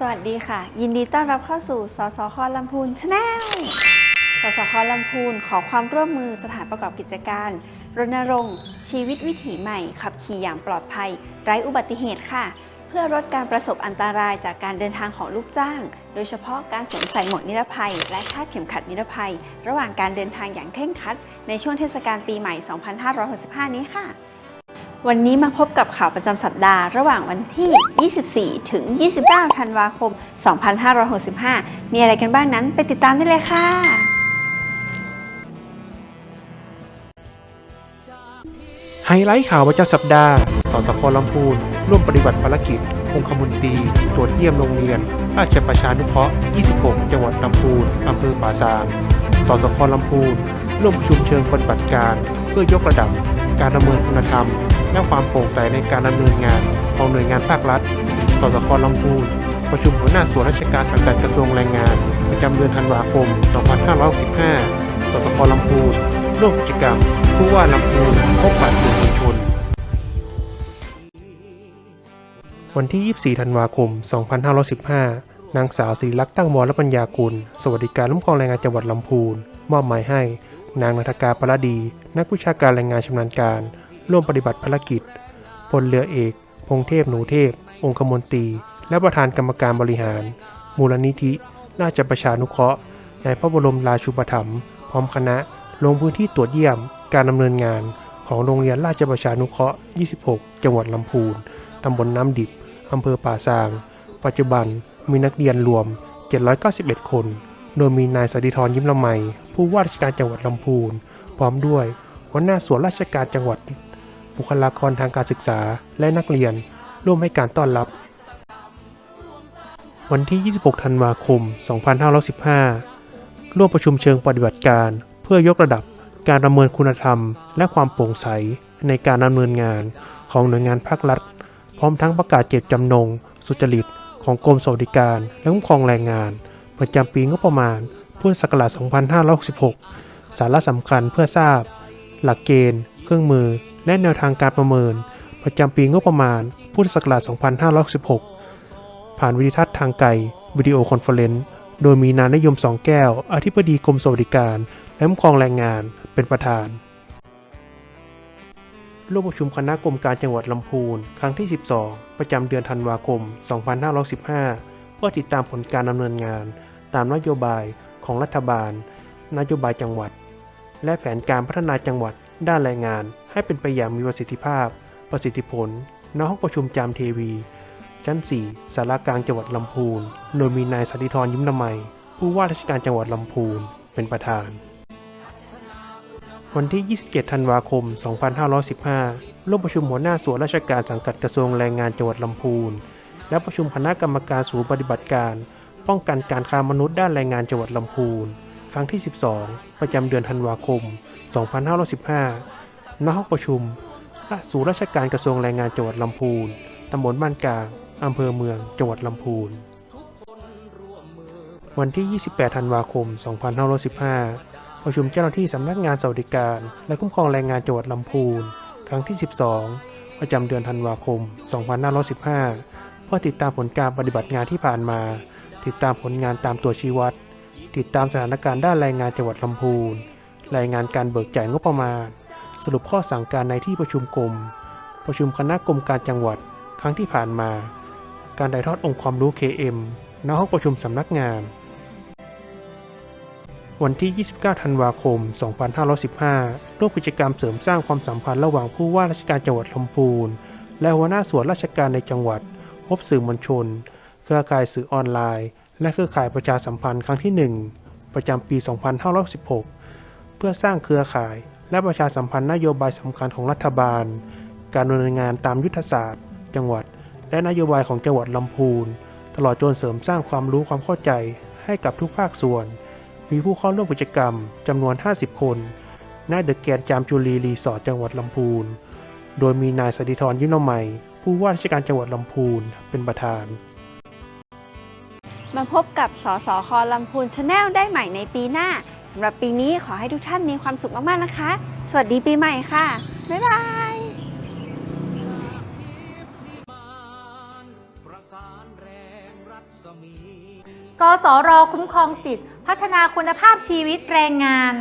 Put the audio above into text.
สวัสดีค่ะ ยินดีต้อนรับเข้าสู่สสคลำพูนชาแนลสสคลำพูนขอความร่วมมือสถานประกอบกิจการ รณรงค์ชีวิตวิถีใหม่ ขับขี่อย่างปลอดภัย ไร้อุบัติเหตุค่ะ เพื่อลดการประสบอันตรายจากการเดินทางของลูกจ้าง โดยเฉพาะการสวมใส่หมวกนิรภัย และคาดเข็มขัดนิรภัย ระหว่างการเดินทางอย่างเคร่งครัด ในช่วงเทศกาลปีใหม่ 2565 นี้ค่ะ วันนี้มาพบกับข่าวประจำสัปดาห์ระหว่างวันที่ 24 ถึง 29 ธันวาคม 2565 มีอะไรกันบ้างนั้นไปติดตามได้เลยค่ะ ไฮไลท์ข่าวประจำสัปดาห์ สสคลำพูน ร่วมปฏิบัติภารกิจ องคมนตรี ตรวจเยี่ยมโรงเรียน ราชประชานุเคราะห์ 26 จังหวัดลำพูน อำเภอป่าซาง สสคลำพูน ร่วมประชุมเชิงปฏิบัติการ เพื่อยกระดับ การดำเนินคุณธรรม และความโปร่งใสในการดำเนินงานของหน่วยงานภาครัฐ สสคลำพูนประชุมหัวหน้าส่วนราชการสังกัดกระทรวงแรงงาน ประจำเดือนธันวาคม 2565 สสคลำพูนร่วมกิจกรรม ผู้ว่าลำพูนพบปะสื่อมวลชน วันที่ 24 ธันวาคม 2515 นางสาวศิริลักษณ์ตั้งวรปัญญากุล สวัสดิการล้มกองแรงงานจังหวัดลำพูน มอบหมายให้ นางนัฐกาปรดี นักวิชาการแรงงานชำนาญการ ร่วมปฏิบัติภารกิจพลเรือเอก พงเทพหนูเทพ องคมนตรี และประธานกรรมการบริหาร มูลนิธิ ราชประชานุเคราะห์ ในพระบรมราชูปถัมภ์พร้อมคณะ ลงพื้นที่ตรวจเยี่ยม การดำเนินงานของโรงเรียนราชประชานุเคราะห์ 26 จังหวัดลำพูน ตำบลน้ำดิบ อำเภอป่าซาง ปัจจุบันมีนักเรียนรวม 791 คน โดยมีนายสดิธรยิ้มละไม ผู้ว่าราชการจังหวัดลำพูน พร้อมด้วยหัวหน้าส่วนราชการจังหวัด บุคลากรทางการศึกษาและนักเรียน ร่วมให้การต้อนรับ วันที่ 26 ธันวาคม 2515 ร่วมประชุมเชิงปฏิบัติการ เพื่อยกระดับการดำเนินคุณธรรม และความโปร่งใสในการดำเนินงานของหน่วยงานภาครัฐ พร้อมทั้งประกาศเจตจำนง สุจริต ของกรมสวัสดิการ และคุ้มครองแรงงาน ประจำปีงบประมาณพุทธศักราช 2566 สาระสำคัญเพื่อทราบ หลักเกณฑ์ เครื่องมือ และแนวทางการประเมิน ประจำปีงบประมาณ พุทธศักราช 2566ผ่านวิดีทัศน์ทางไกล วิดีโอคอนเฟอเรนซ์ โดยมีนายนยมสองแก้ว อธิบดีกรมสวัสดิการ และคุ้มครองแรงงาน เป็นประธานร่วมประชุมคณะกรมการจังหวัดลำพูน ครั้งที่ 12 ประจำเดือนธันวาคม 2515 เพื่อติดตามผลการดำเนินงาน ตามนโยบายของรัฐบาล นโยบายจังหวัด และแผนการพัฒนาจังหวัด ด้านแรงงานให้เป็นไปอย่างมีประสิทธิภาพ ประสิทธิผลณห้องประชุมจามเทวี ชั้น 4สารากลางจังหวัดลำพูน โดยมีนายสันติธรยิ้มละไมผู้ว่าราชการจังหวัดลำพูนเป็นประธาน วันที่ 27 ธันวาคม 2515 ร่วมประชุมหัวหน้าส่วนราชการสังกัดกระทรวงแรงงานจังหวัดลำพูน และประชุมคณะกรรมการศูนย์ปฏิบัติการ ป้องกันการค้ามนุษย์ด้านแรงงานจังหวัดลำพูน ครั้งที่ 12 ประจำเดือนธันวาคม 2515 ณ ห้องประชุมศูนย์ราชการกระทรวงแรงงานจังหวัดลำพูน ตำบลบ้านกลางอำเภอเมือง จังหวัดลำพูน วันที่ 28 ธันวาคม 2515 ประชุมเจ้าหน้าที่สำนักงานสวัสดิการ และคุ้มครองแรงงานจังหวัดลำพูน ครั้งที่ 12 ประจำเดือนธันวาคม 2515 เพื่อติดตามผลการปฏิบัติงานที่ผ่านมา ติดตามผลงานตามตัวชี้วัด ติดตามสถานการณ์ด้านแรงงานจังหวัดลำพูน รายงานการเบิกจ่ายงบประมาณ สรุปข้อสั่งการในที่ประชุมกรม ประชุมคณะกรรมการจังหวัด ครั้งที่ผ่านมา การถ่ายทอดองค์ความรู้ KM ณห้องประชุมสำนักงาน วันที่ 29 ธันวาคม 2515 ร่วมกิจกรรมเสริมสร้างความสัมพันธ์ระหว่างผู้ว่าราชการจังหวัดลำพูน และหัวหน้าส่วนราชการในจังหวัด พบสื่อมวลชน เครือข่ายสื่อออนไลน์ และเครือข่ายประชาสัมพันธ์ครั้งที่ 1 ประจำปี 2516 เพื่อสร้างเครือข่ายและประชาสัมพันธ์นโยบายสำคัญของรัฐบาล การดำเนินงานตามยุทธศาสตร์ จังหวัด และนโยบายของจังหวัดลำพูน ตลอดจนเสริมสร้างความรู้ความเข้าใจให้กับทุกภาคส่วน มีผู้เข้าร่วมกิจกรรมจำนวน 50 คนณเดอะแกนจามจุรีรีสอร์ทจังหวัดลำพูน โดยมีนายสติธรยิ้มละไมผู้ว่าราชการจังหวัดลำพูนเป็นประธาน มาพบกับสสคลำพูนชาแนลได้ใหม่ในปีหน้าสำหรับปีนี้ขอให้ทุกท่านมีความสุขมาก ๆ นะคะ สวัสดีปีใหม่ค่ะ บ๊ายบายกสรคุ้มครองสิทธิพัฒนาคุณภาพชีวิตแรงงาน